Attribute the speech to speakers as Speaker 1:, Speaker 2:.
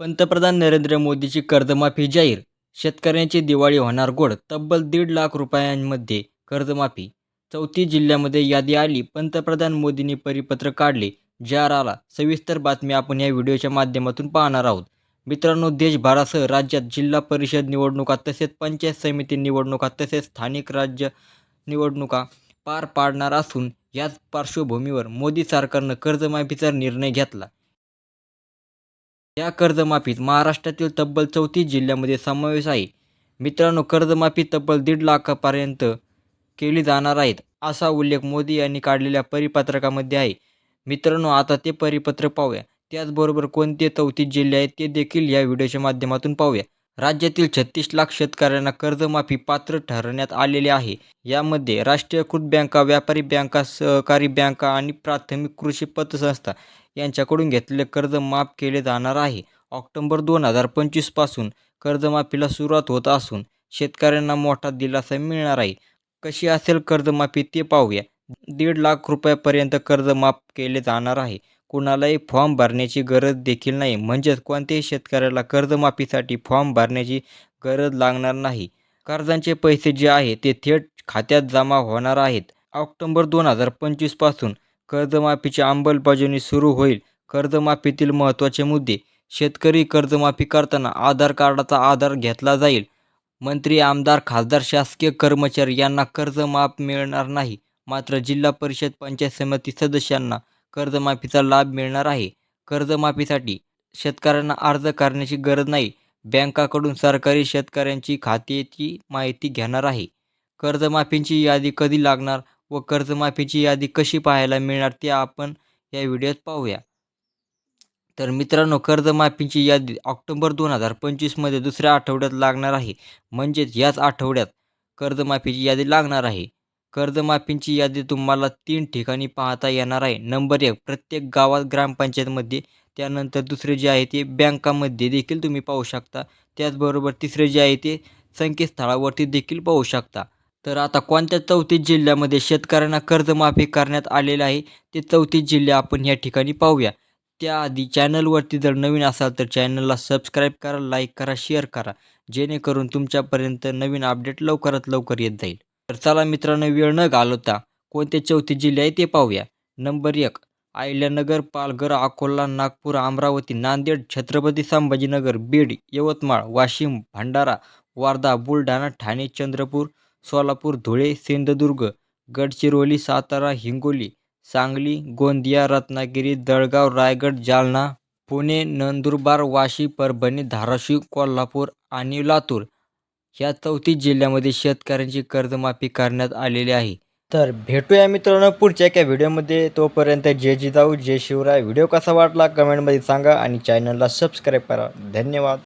Speaker 1: पंतप्रधान नरेंद्र मोदीची कर्जमाफी जाहीर. शेतकऱ्यांची दिवाळी होणार गोड. तब्बल दीड लाख रुपयांमध्ये कर्जमाफी. चौथी जिल्ह्यामध्ये यादी आली. पंतप्रधान मोदींनी परिपत्र काढले. जार आला. सविस्तर बातमी आपण या व्हिडिओच्या माध्यमातून पाहणार आहोत. मित्रांनो देशभरासह राज्यात जिल्हा परिषद निवडणुका तसेच पंचायत समिती निवडणुका तसेच स्थानिक राज्य निवडणुका पार पाडणार असून याच पार्श्वभूमीवर मोदी सरकारनं कर्जमाफीचा निर्णय घेतला. या कर्जमाफीत महाराष्ट्रातील तब्बल चौतीस जिल्ह्यांमध्ये समावेश आहे. मित्रांनो कर्जमाफी तब्बल दीड लाखापर्यंत केली जाणार आहेत असा उल्लेख मोदी यांनी काढलेल्या परिपत्रकामध्ये आहे. मित्रांनो आता ते परिपत्र पाहूया. त्याचबरोबर कोणते चौतीस जिल्हे आहेत ते देखील या व्हिडिओच्या माध्यमातून पाहूया. राज्यातील छत्तीस लाख शेतकऱ्यांना कर्जमाफी पात्र ठरवण्यात आलेले आहे. यामध्ये राष्ट्रीयकृत बँका व्यापारी बँका सहकारी बँका आणि प्राथमिक कृषी पतसंस्था यांच्याकडून घेतलेले कर्ज माफ केले जाणार आहे. ऑक्टोबर दोन हजार पंचवीसपासून कर्जमाफीला सुरुवात होत असून शेतकऱ्यांना मोठा दिलासा मिळणार आहे. कशी असेल कर्जमाफी ते पाहूया. दीड लाख रुपयापर्यंत कर्ज माफ केले जाणार आहे. कुणालाही फॉर्म भरण्याची गरज देखील नाही. म्हणजेच कोणत्याही शेतकऱ्याला कर्जमाफीसाठी फॉर्म भरण्याची गरज लागणार नाही. कर्जांचे पैसे जे आहे ते थेट खात्यात जमा होणार आहेत. ऑक्टोबर दोन हजार पंचवीसपासून कर्जमाफीची अंमलबजावणी सुरू होईल. कर्जमाफीतील महत्त्वाचे मुद्दे. शेतकरी कर्जमाफी करताना आधार कार्डाचा आधार घेतला जाईल. मंत्री आमदार खासदार शासकीय कर्मचारी यांना कर्ज माफ मिळणार नाही. मात्र जिल्हा परिषद पंचायत समिती सदस्यांना कर्जमाफीचा लाभ मिळणार आहे. कर्जमाफीसाठी शेतकऱ्यांना अर्ज करण्याची गरज नाही. बँकाकडून सरकारी शेतकऱ्यांची खात्याची माहिती घेणार आहे. कर्जमाफीची यादी कधी लागणार व कर्जमाफीची यादी कशी पाहायला मिळणार ते आपण या व्हिडिओत पाहूया. तर मित्रांनो कर्जमाफीची यादी ऑक्टोबर दोन हजार पंचवीसमध्ये दुसऱ्या आठवड्यात लागणार आहे. म्हणजेच याच आठवड्यात कर्जमाफीची यादी लागणार आहे. कर्जमाफीची यादी तुम्हाला तीन ठिकाणी पाहता येणार आहे. नंबर एक प्रत्येक गावात ग्रामपंचायतमध्ये त्यानंतर दुसरे जे आहे ते बँकामध्ये देखील तुम्ही पाहू शकता. त्याचबरोबर तिसरे जे आहे ते संकेतस्थळावरती देखील पाहू शकता. तर आता कोणत्या चौतीस जिल्ह्यामध्ये शेतकऱ्यांना कर्जमाफी करण्यात आलेलं आहे ते चौतीस जिल्हे आपण या ठिकाणी पाहूया. त्याआधी चॅनलवरती जर नवीन असाल तर चॅनलला सबस्क्राईब करा लाईक करा शेअर करा. जेणेकरून तुमच्यापर्यंत नवीन अपडेट लवकरात लवकर येत जाईल. तर चला मित्रांनो वेळ न घालवता कोणते चौथी जिल्हे आहे ते पाहूया. नंबर एक आयल्यानगर पालघर अकोला नागपूर अमरावती नांदेड छत्रपती संभाजीनगर बीड यवतमाळ वाशिम भंडारा वर्धा बुलढाणा ठाणे चंद्रपूर सोलापूर धुळे सिंधुदुर्ग गडचिरोली सातारा हिंगोली सांगली गोंदिया रत्नागिरी जळगाव रायगड जालना पुणे नंदुरबार वाशी परभणी धाराशिव कोल्हापूर आणि लातूर. ह्या चौतीस जिल्ह्यामध्ये शेतकऱ्यांची कर्जमाफी करण्यात आलेली आहे. तर भेटूया मित्रांनो पुढच्या एका व्हिडिओमध्ये. तोपर्यंत जय जिजाऊ जय शिवराय. व्हिडिओ कसा वाटला कमेंटमध्ये सांगा आणि चॅनलला सबस्क्राईब करा. धन्यवाद.